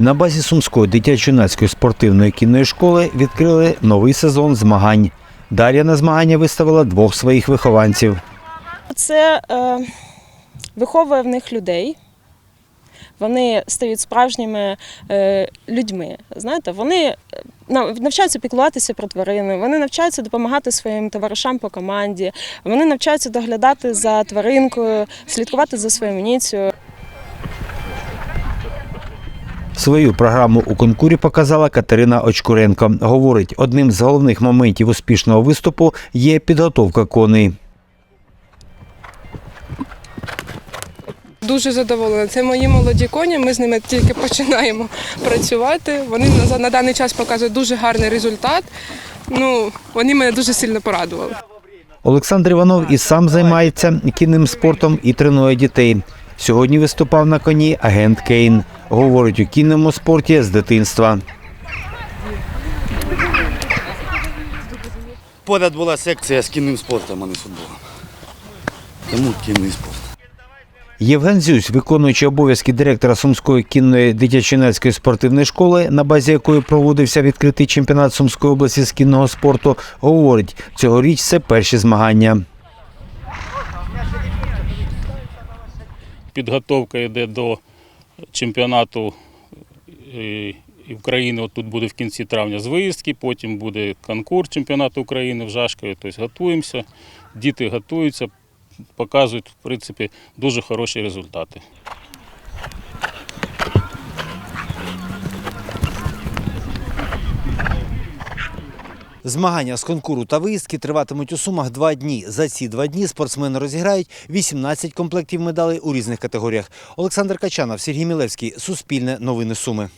На базі Сумської дитячо-юнацької спортивної кінної школи відкрили новий сезон змагань. Дар'я на змагання виставила двох своїх вихованців. Це е, виховує в них людей. Вони стають справжніми е, людьми. Знаєте, вони е, навчаються піклуватися про тварини, вони навчаються допомагати своїм товаришам по команді, вони навчаються доглядати за тваринкою, слідкувати за своєю амуніцією. Свою програму у конкурі показала Катерина Очкуренко. Говорить, одним з головних моментів успішного виступу є підготовка коней. Дуже задоволена. Це мої молоді коні. Ми з ними тільки починаємо працювати. Вони на, на даний час показують дуже гарний результат. Ну, вони мене дуже сильно порадували. Олександр Іванов і сам займається кінним спортом і тренує дітей. Сьогодні виступав на коні агент Кейн. Говорить у кінному спорті з дитинства. Поряд була секція з кінним спортом, а не футболом. Тому кінний спорт. Євген Зюсь, виконуючий обов'язки директора Сумської кінної дитячо-юнацької спортивної школи, на базі якої проводився відкритий чемпіонат Сумської області з кінного спорту, говорить, цьогоріч це перші змагання. Підготовка йде до чемпіонату е, України. От тут буде в кінці травня з виїздки, потім буде конкурс чемпіонату України в Жашкові. Тобто готуємося, діти готуються, показують в принципі дуже хороші результати. Змагання з конкуру та виїздки триватимуть у Сумах два дні. За ці два дні спортсмени розіграють 18 комплектів медалей у різних категоріях. Олександр Качанов, Сергій Мілевський, Суспільне, Новини Суми.